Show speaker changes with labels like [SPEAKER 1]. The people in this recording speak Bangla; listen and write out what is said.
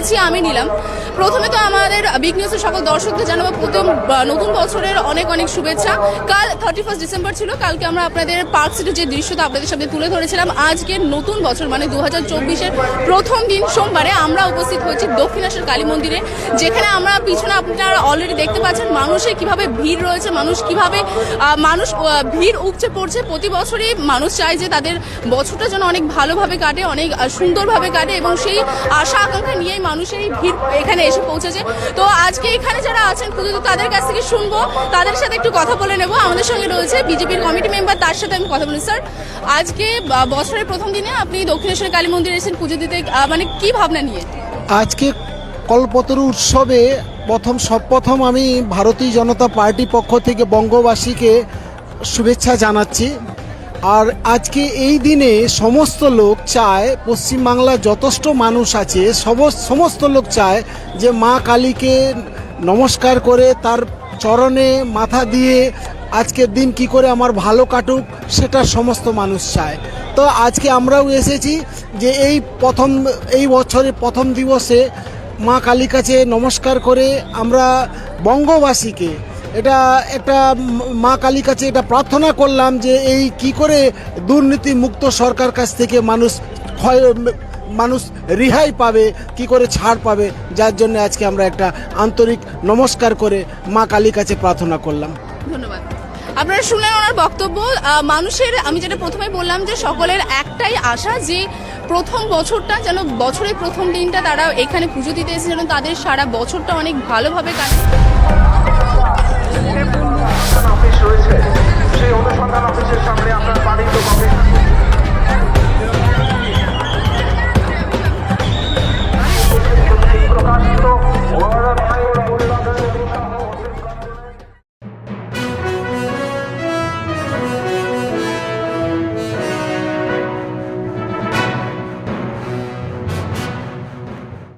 [SPEAKER 1] রয়েছি আমি নিলাম। প্রথমে তো আমাদের বিগ নিউজের সকল দর্শকদের জানাব, প্রথম নতুন বছরের অনেক অনেক শুভেচ্ছা। কাল থার্টি ফার্স্ট ডিসেম্বর ছিল, কালকে আমরা আপনাদের পার্ক সিটির যে দৃশ্যটা আপনাদের সামনে তুলে ধরেছিলাম। আজকে নতুন বছর মানে দু হাজার চব্বিশের প্রথম দিন সোমবারে আমরা উপস্থিত হয়েছি দক্ষিণেশ্বর কালী মন্দিরে, যেখানে আমরা পিছনে আপনারা অলরেডি দেখতে পাচ্ছেন মানুষের কীভাবে ভিড় রয়েছে, মানুষ কীভাবে মানুষ ভিড় উপচে পড়ছে। প্রতি বছরই মানুষ চায় যে তাদের বছরটা যেন অনেক ভালোভাবে কাটে, অনেক সুন্দরভাবে কাটে এবং সেই আশা আকাঙ্ক্ষা নিয়েই মানুষের এই ভিড় এখানে এসে পৌঁছেছে। তো আজকে এখানে যারা আছেন পুজো তাদের কাছ থেকে শুনব। তাদের সাথে একটু কথা বলে নেব। আমাদের সঙ্গে রয়েছে বিজেপির কমিটি মেম্বার তার সাথে আমি কথা বলি। স্যার আজকে বছরের প্রথম দিনে আপনি দক্ষিণেশ্বর কালী মন্দিরে এসেছেন পুজো দিতে। মানে কি ভাবনা নিয়ে?
[SPEAKER 2] আজকে কল্পতরু উৎসবে প্রথম সর্বপ্রথম আমি ভারতীয় জনতা পার্টি পক্ষ থেকে বঙ্গবাসীকে শুভেচ্ছা জানাচ্ছি। আর আজকে এই দিনে সমস্ত লোক চায় পশ্চিমবাংলার যথেষ্ট মানুষ আছে সমস্ত লোক চায় যে মা কালীকে নমস্কার করে তার চরণে মাথা দিয়ে আজকের দিন কি করে আমার ভালো কাটুক, সেটা সমস্ত মানুষ চায়। তো আজকে আমরাও এসেছি যে এই প্রথম, এই বছরের প্রথম দিবসে মা কালী কাছে নমস্কার করে আমরা বঙ্গবাসীকে এটা একটা মা কালী কাছে এটা প্রার্থনা করলাম যে এই কি করে দুর্নীতি মুক্ত সরকার কাছ থেকে মানুষ মানুষ রেহাই পাবে, কি করে ছাড় পাবে, যার জন্য আজকে আমরা একটা আন্তরিক নমস্কার করে মা কালী কাছে প্রার্থনা করলাম।
[SPEAKER 1] ধন্যবাদ। আপনারা শুনলেন ওনার বক্তব্য মানুষের, আমি যেটা প্রথমে বললাম যে সকলের একটাই আশা যে প্রথম বছরটা যেন বছরের প্রথম দিনটা তারা এখানে পুজো দিতে এসে যেন তাদের সারা বছরটা অনেক ভালোভাবে কাটে।